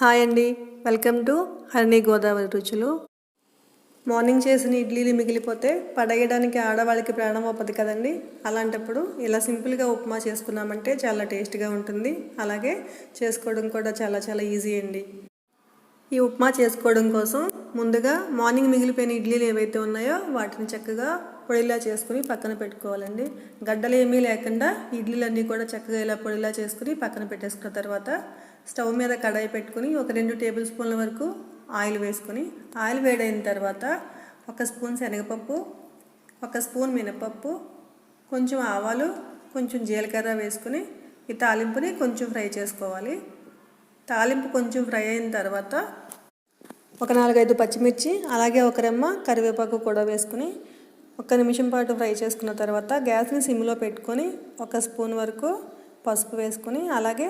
Hi అండి. Welcome to Harini Godavari రుచులు. Morning చేసిన ఇడ్లీలు మిగిలిపోతే పడేయడానికి ఆడవాళ్ళకి ప్రాణం అవ్వదు కదండి. అలాంటప్పుడు ఇలా సింపుల్గా ఉప్మా చేసుకున్నామంటే చాలా టేస్ట్గా ఉంటుంది. అలాగే చేసుకోవడం కూడా చాలా చాలా ఈజీ అండి. ఈ ఉప్మా చేసుకోవడం కోసం ముందుగా మార్నింగ్ మిగిలిపోయిన ఇడ్లీలు ఏవైతే ఉన్నాయో వాటిని చక్కగా పొడిలా చేసుకుని పక్కన పెట్టుకోవాలండి. గడ్డలు ఏమీ లేకుండా ఇడ్లీలన్నీ కూడా చక్కగా ఇలా పొడిలా చేసుకుని పక్కన పెట్టేసుకున్న తర్వాత స్టవ్ మీద కడాయి పెట్టుకుని ఒక రెండు టేబుల్ స్పూన్ల వరకు ఆయిల్ వేసుకుని ఆయిల్ వేడైన తర్వాత ఒక స్పూన్ శనగపప్పు ఒక స్పూన్ మినపప్పు కొంచెం ఆవాలు కొంచెం జీలకర్ర వేసుకుని ఈ తాలింపుని కొంచెం ఫ్రై చేసుకోవాలి. తాలింపు కొంచెం ఫ్రై అయిన తర్వాత ఒక నాలుగైదు పచ్చిమిర్చి అలాగే ఒక రెమ్మ కరివేపాకు కూడా వేసుకుని ఒక నిమిషం పాటు ఫ్రై చేసుకున్న తర్వాత గ్యాస్ని సిమ్లో పెట్టుకొని ఒక స్పూన్ వరకు పసుపు వేసుకొని అలాగే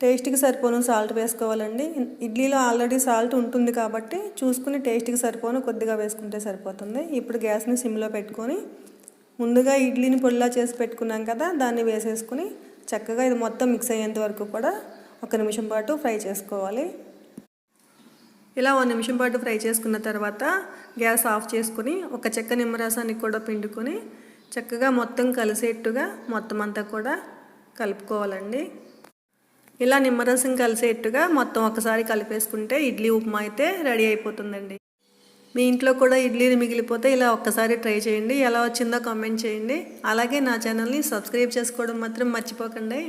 టేస్ట్కి సరిపోను సాల్ట్ వేసుకోవాలండి. ఇడ్లీలో ఆల్రెడీ సాల్ట్ ఉంటుంది కాబట్టి చూసుకుని టేస్ట్కి సరిపోను కొద్దిగా వేసుకుంటే సరిపోతుంది. ఇప్పుడు గ్యాస్ని సిమ్లో పెట్టుకొని ముందుగా ఇడ్లీని పొడిలా చేసి పెట్టుకున్నాం కదా దాన్ని వేసేసుకుని చక్కగా ఇది మొత్తం మిక్స్ అయ్యేంత వరకు కూడా ఒక నిమిషం పాటు ఫ్రై చేసుకోవాలి. ఇలా ఒక నిమిషం పాటు ఫ్రై చేసుకున్న తర్వాత గ్యాస్ ఆఫ్ చేసుకుని ఒక చెక్క నిమ్మరసాన్ని కూడా పిండుకొని చక్కగా మొత్తం కలిసేట్టుగా మొత్తం అంతా కూడా కలుపుకోవాలండి. ఇలా నిమ్మరసం కలిసేట్టుగా మొత్తం ఒకసారి కలిపేసుకుంటే ఇడ్లీ ఉప్మా అయితే రెడీ అయిపోతుందండి. మీ ఇంట్లో కూడా ఇడ్లీలు మిగిలిపోతే ఇలా ఒక్కసారి ట్రై చేయండి. ఎలా వచ్చిందో కామెంట్ చేయండి. అలాగే నా ఛానల్ని సబ్స్క్రైబ్ చేసుకోవడం మాత్రం మర్చిపోకండి.